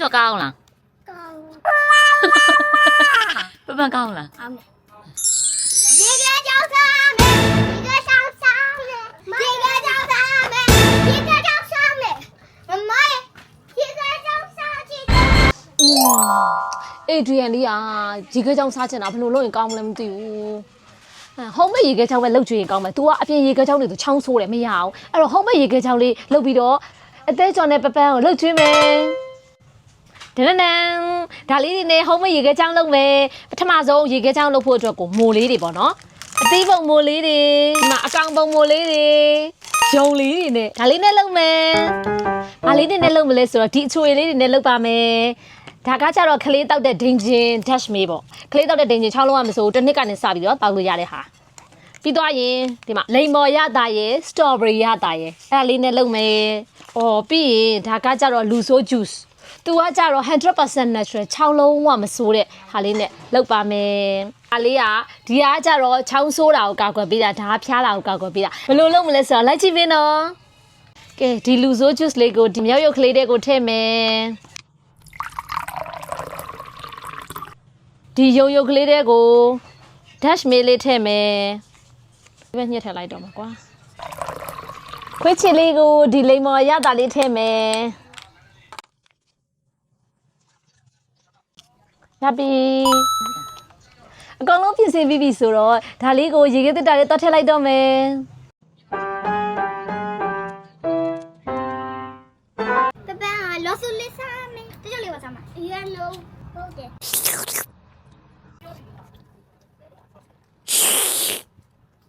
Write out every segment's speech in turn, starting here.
ကျော်ကောင်းလား ကောင်း ပပကောင်းလား အောင်မယ်ဒီကကြောက်စားမယ်ဒီကကြောက်စားမယ်ဒီကကြောက်စားမယ်ဒီကကြောက်စားမယ်မမရဲ့ဒီကကြောက်စားချစ် အေဒရီယန်လေးอ่ะရေခဲချောင်းစားချင်တာဘယ်လိုလုပ်ရင်ကောင်းမလဲမသိဘူးအဲဟုံးမဲ့ရေခဲချောင်းပဲလှုပ်ကြွရင်ကောင်းမယ်။ तू ကအပြင်ရေခဲချောင်းတွေသူချောင်းဆိုးတယ်မရအောင်။အဲ့တော့ဟုံးမဲ့ရေခဲချောင်းလေးလှုပ်ပြီးတော့အသေးကြော်နဲ့ပပန်းကိုလှုပ်ကျွေးမယ်။ ဒနနန်ဒါလေးတွေနဲ့ဟုံးမဲ့ရေခဲချောင်းလှုပ်မယ်။ပထမဆုံးရေခဲချောင်းလှုပ်ဖို့အတွက်ကိုမိုလေးတွေပေါ့နော်။အသေးပုံမိုလေးတွေဒီမှာအကောင်ပုံမိုလေးတွေဂျုံလေးတွေနဲ့ဒါလေးနဲ့လှုပ်မယ်။ဘာလေးတွေနဲ့လှုပ်မလဲဆိုတော့ဒီအချွေလေးတွေနဲ့လှုပ်ပါမယ်။ဒါကကြတော့ကလေးတောက်တဲ့ဒင်ဂျင် dash မေးပေါ့ကလေးတောက်တဲ့ဒင်ဂျင်6လုံးကမစိုးတစ်နှစ်ကနေစပြီးတော့တောက်လို့ရတဲ့ဟာပြီးသွားရင်ဒီမှာလိမ္မော်ရတာရယ်စတော်ဘရီရတာရယ်အဲ့ဒါလေးနဲ့လုပ်မယ်။အော်ပြီးရင်ဒါကကြတော့လူဆိုး juice သူကကြတော့100% natural 6လုံးဝမစိုးတဲ့ဟာလေးနဲ့လုပ်ပါမယ်။ဟာလေးကဒီကကြတော့ချောင်းဆိုးတာကိုကာကွယ်ပေးတာဒါကဖျားတာကိုကာကွယ်ပေးတာဘယ်လိုလုပ်မလဲဆိုတော့လိုက်ကြည့်ပေးနော်။ကဲဒီလူဆိုး juice လေးကိုဒီမြောက်ရုပ်ကလေးတွေကိုထည့်မယ်။ဒီရုံရုပ်ကလေးတဲ့ကို dash မေးလေးထည့်မယ်ဒီဘက်ညှက်ထည့်လိုက်တော့မှာကွာခွေးချစ်လေးကိုဒီလိမ္မော်ရတာလေးထည့်မယ် ရပြီအကောင်လုံးပြင်ဆင်ပြီးပြီဆိုတော့ဒါလေးကိုရေခဲတက်တာလေးတွတ်ထည့်လိုက်တော့မယ်ပပန်းကလောဆူလေးစားမယ်တကြလေးပါစားမှာအရန်လုံးဟုတ်တယ်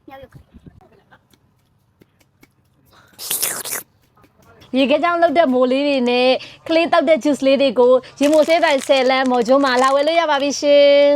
ညောက်ရုပ် ရေခဲကြောင်လောက်တဲ့မိုးလေးတွေနဲ့ကလေးတောက်တဲ့ juice လေးတွေကိုရေမိုဆေးတိုင်10လမ်းမော်ကျုံးမှာလာဝယ်လို့ရပါပြီရှင်